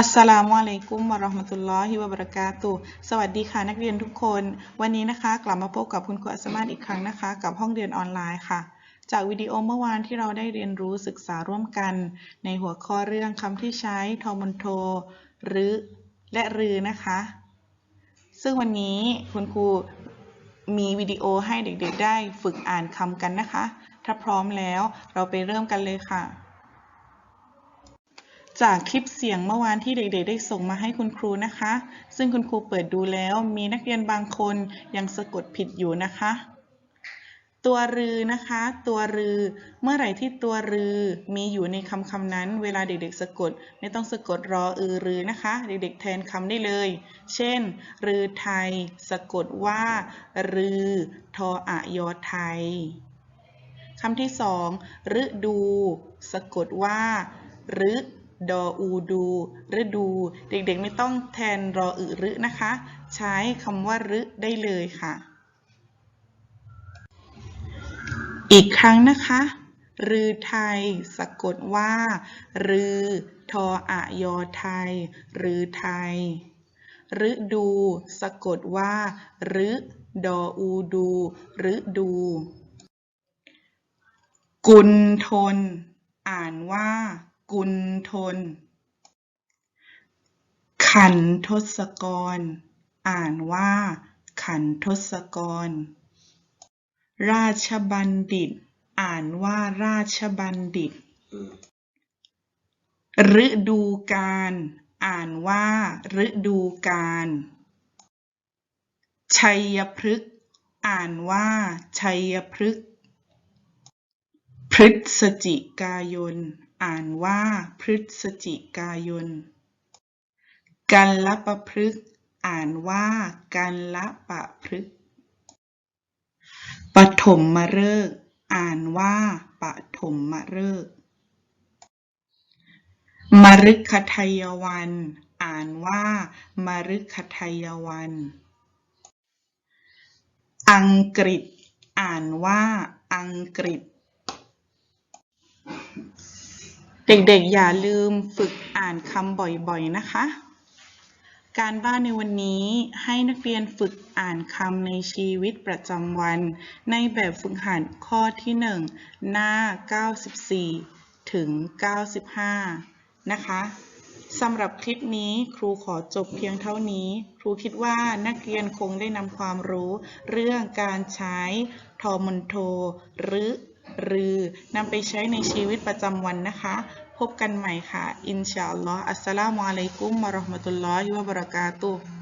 อัสสลามุอะลัยกุมวะราะห์มะตุลลอฮิวะบะเราะกาตุสวัสดีค่ะนักเรียนทุกคน วันนี้นะคะ กลับมาพบกับคุณครูอัสมาศอีกครั้งนะคะ กับห้องเรียนออนไลน์ค่ะ จากวิดีโอเมื่อวานที่เราได้เรียนรู้ศึกษาร่วมกัน ในหัวข้อเรื่องคำที่ใช้ทอมอนโทหรือและรือนะคะ ซึ่งวันนี้คุณครูมีวิดีโอให้เด็กๆ ได้ฝึกอ่านคำกันนะคะ ถ้าพร้อมแล้วเราไปเริ่มกันเลยค่ะ จากคลิปเสียงเมื่อวานที่เด็กๆ ได้ส่งมาให้คุณครูนะคะ ซึ่งคุณครูเปิดดูแล้วมีนักเรียนบางคนยังสะกดผิดอยู่นะคะ ตัวรือนะคะ ตัวรือ เมื่อไหร่ที่ตัวรือมีอยู่ในคำคำนั้น เวลาเด็กๆ สะกด ไม่ต้องสะกดรออือรือนะคะ เด็กๆ แทนคำได้เลย เช่น รือไทย สะกดว่า รือ ทออะยอไทยคำที่สองฤดู สะกดว่าฤ ดออูดูฤดู เด็กๆไม่ต้องแทนรออึรึนะคะ ใช้คำว่ารึได้เลยค่ะ อีกครั้งนะคะรือไทย สะกดว่า รือทออะยอไทย รือไทยฤดู สะกดว่าฤดออูดูฤดู กุลทน อ่านว่า กุลทนขันทศกร อ่านว่า ขันทศกร ราชบัณฑิต อ่านว่าราชบัณฑิต ฤดูกาลอ่านว่า ฤดูกาลชัยพฤกษ์อ่านว่า ชัยพฤกษ์พฤศจิกายน อ่านว่าพฤศจิกายน กัละประพฤกษ์อ่านว่ากัละปะพฤกษ์ปฐมมฤกษ์อ่านว่าปฐมมฤกษ์มฤคทายวัน อ่านว่ามฤคทายวัน อังกฤษ อ่านว่าอังกฤษ เด็กๆ อย่าลืมฝึกอ่านคำบ่อยๆ นะคะ การบ้านในวันนี้ให้นักเรียนฝึกอ่านคำในชีวิตประจำวัน ในแบบฝึกหัดข้อที่ 1 หน้า 94 ถึง 95 นะคะสำหรับคลิปนี้ครูขอจบเพียงเท่านี้ ครูคิดว่านักเรียนคงได้นำความรู้ เรื่องการใช้ทอมอนโท หรือ หรือนำไปใช้ในชีวิตประจำวันนะคะ พบกันใหม่ค่ะ อินชาอัลลอฮ์อัสสลามุอะลัยกุมมะเราะห์มะตุลลอฮิวะบะเราะกาตุฮ์